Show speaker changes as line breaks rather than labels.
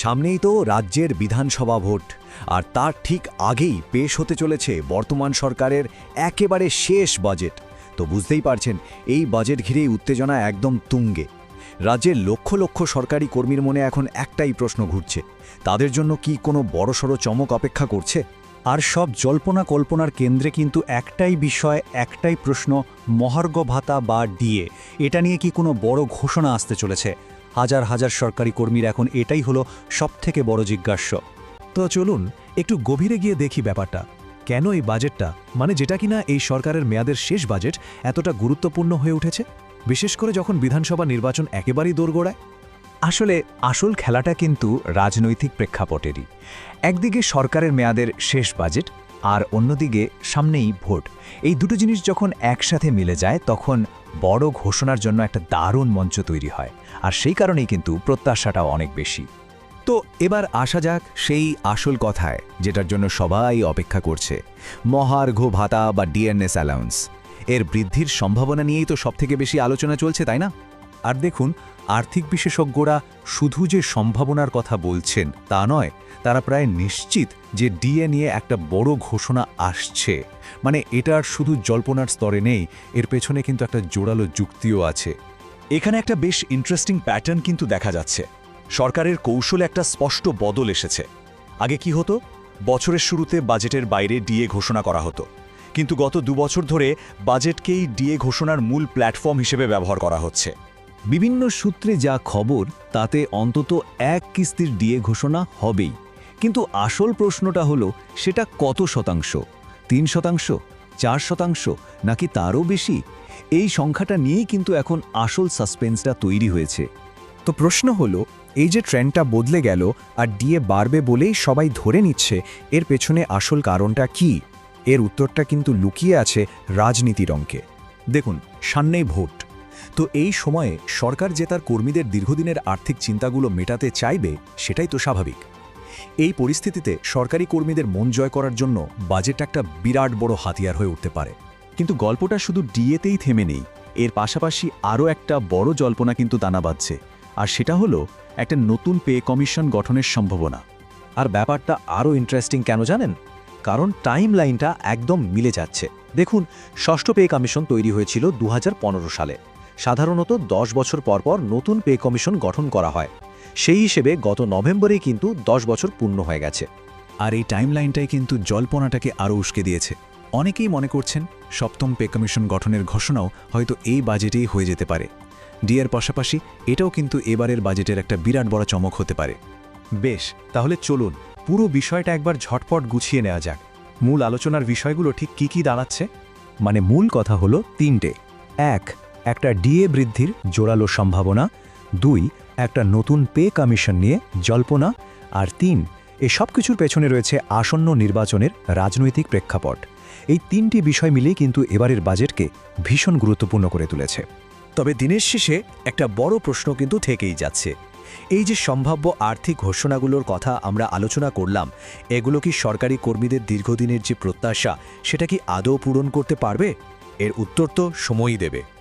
সামনেই তো রাজ্যের বিধানসভা ভোট, আর তার ঠিক আগেই পেশ হতে চলেছে বর্তমান সরকারের একেবারে শেষ বাজেট। তো বুঝতেই পারছেন, এই বাজেট ঘিরেই উত্তেজনা একদম তুঙ্গে। রাজ্যের লক্ষ লক্ষ সরকারি কর্মীর মনে এখন একটাই প্রশ্ন ঘুরছে, তাদের জন্য কি কোনো বড়সড় চমক অপেক্ষা করছে?
আর সব জল্পনা কল্পনার কেন্দ্রে কিন্তু একটাই বিষয়, একটাই প্রশ্ন, মহার্ঘ ভাতা বা ডিএ। এটা নিয়ে কি কোনো বড় ঘোষণা আসতে চলেছে? হাজার হাজার সরকারি কর্মীর এখন এটাই হলো সবথেকে বড় জিজ্ঞাস্য।
তো চলুন, একটু গভীরে গিয়ে দেখি ব্যাপারটা। কেন এই বাজেটটা? মানে যেটা কিনা এই সরকারের মেয়াদের শেষ বাজেট এতটা গুরুত্বপূর্ণ হয়ে উঠেছে? বিশেষ করে যখন বিধানসভা নির্বাচন একেবারেই দোরগোড়ায়।
আসলে আসল খেলাটা কিন্তু রাজনৈতিক প্রেক্ষাপটেরই। একদিকে সরকারের মেয়াদের শেষ বাজেট আর অন্যদিকে সামনেই ভোট। এই দুটো জিনিস যখন একসাথে মিলে যায়, তখন বড় ঘোষণার জন্য একটা দারুণ মঞ্চ তৈরি হয়। আর সেই কারণেই কিন্তু প্রত্যাশাটাও অনেক বেশি।
তো এবার আসা যাক সেই আসল কথায়, যেটার জন্য সবাই অপেক্ষা করছে। মহার্ঘ ভাতা বা ডিএনএস অ্যালাউন্স। এর বৃদ্ধির সম্ভাবনা নিয়েই তো সবথেকে বেশি আলোচনা চলছে, তাই না?
আর দেখুন, আর্থিক বিশেষজ্ঞরা শুধু যে সম্ভাবনার কথা বলছেন তা নয়, তারা প্রায় নিশ্চিত যে ডিএ নিয়ে একটা বড় ঘোষণা আসছে। মানে এটা আর শুধু জল্পনার স্তরে নেই, এর পেছনে কিন্তু একটা জোরালো যুক্তিও আছে।
এখানে একটা বেশ ইন্টারেস্টিং প্যাটার্ন কিন্তু দেখা যাচ্ছে। সরকারের কৌশলে একটা স্পষ্ট বদল এসেছে। আগে কি হতো? বছরের শুরুতে বাজেটের বাইরে ডিএ ঘোষণা করা হতো। কিন্তু গত দুবছর ধরে বাজেটকেই ডিএ ঘোষণার মূল প্ল্যাটফর্ম হিসেবে ব্যবহার করা হচ্ছে।
বিভিন্ন সূত্রে যা খবর, তাতে অন্তত এক কিস্তির ডিএ ঘোষণা হবেই। কিন্তু আসল প্রশ্নটা হলো, সেটা কত শতাংশ? তিন শতাংশ? চার শতাংশ? নাকি তারও বেশি? এই সংখ্যাটা নিয়েই কিন্তু এখন আসল সাসপেন্সটা তৈরি হয়েছে।
তো প্রশ্ন হলো, এই যে ট্রেন্ডটা বদলে গেল আর ডিএ বাড়বে বলেই সবাই ধরে নিচ্ছে, এর পেছনে আসল কারণটা কি? এর উত্তরটা কিন্তু লুকিয়ে আছে রাজনীতির অঙ্কে।
দেখুন সামনেই ভোট। তো এই সময়ে সরকার যে তার কর্মীদের দীর্ঘদিনের আর্থিক চিন্তাগুলো মেটাতে চাইবে, সেটাই তো স্বাভাবিক। এই পরিস্থিতিতে সরকারি কর্মীদের মন জয় করার জন্য বাজেট একটা বিরাট বড় হাতিয়ার হয়ে উঠতে পারে। কিন্তু গল্পটা শুধু ডিএতেই থেমে নেই, এর পাশাপাশি আরও একটা বড় জল্পনা কিন্তু দানা বাঁধছে, আর সেটা হলো একটা নতুন পে কমিশন গঠনের সম্ভাবনা। আর ব্যাপারটা আরও ইন্টারেস্টিং কেন জানেন? কারণ টাইম লাইনটা একদম মিলে যাচ্ছে। দেখুন, ষষ্ঠ পে কমিশন তৈরি হয়েছিল দু হাজার পনেরো সালে। সাধারণত দশ বছর পর পর নতুন পে কমিশন গঠন করা হয়। সেই হিসেবে গত নভেম্বরেই কিন্তু দশ বছর পূর্ণ হয়ে গেছে। আর এই টাইমলাইনটাই কিন্তু জল্পনাটাকে আরও উস্কে দিয়েছে। অনেকেই মনে করছেন সপ্তম পে কমিশন গঠনের ঘোষণাও হয়তো এই বাজেটেই হয়ে যেতে পারে। ডিএর পাশাপাশি এটাও কিন্তু এবারের বাজেটের একটা বিরাট বড় চমক হতে পারে। বেশ, তাহলে চলুন, পুরো বিষয়টা একবার ঝটপট গুছিয়ে নেওয়া যাক। মূল আলোচনার বিষয়গুলো ঠিক কি কি দাঁড়াচ্ছে?
মানে মূল কথা হলো তিনটে। এক একটা ডিএ বৃদ্ধির জোরালো সম্ভাবনা, দুই, একটা নতুন পে কমিশন নিয়ে জল্পনা, আর তিন, এ সব কিছুর পেছনে রয়েছে আসন্ন নির্বাচনের রাজনৈতিক প্রেক্ষাপট। এই তিনটি বিষয় মিলেই কিন্তু এবারের বাজেটকে ভীষণ গুরুত্বপূর্ণ করে তুলেছে।
তবে দিনের শেষে একটা বড় প্রশ্ন কিন্তু থেকেই যাচ্ছে। এই যে সম্ভাব্য আর্থিক ঘোষণাগুলোর কথা আমরা আলোচনা করলাম, এগুলো কি সরকারি কর্মীদের দীর্ঘদিনের যে প্রত্যাশা, সেটা কি আদৌ পূরণ করতে পারবে? এর উত্তর তো সময়ই দেবে।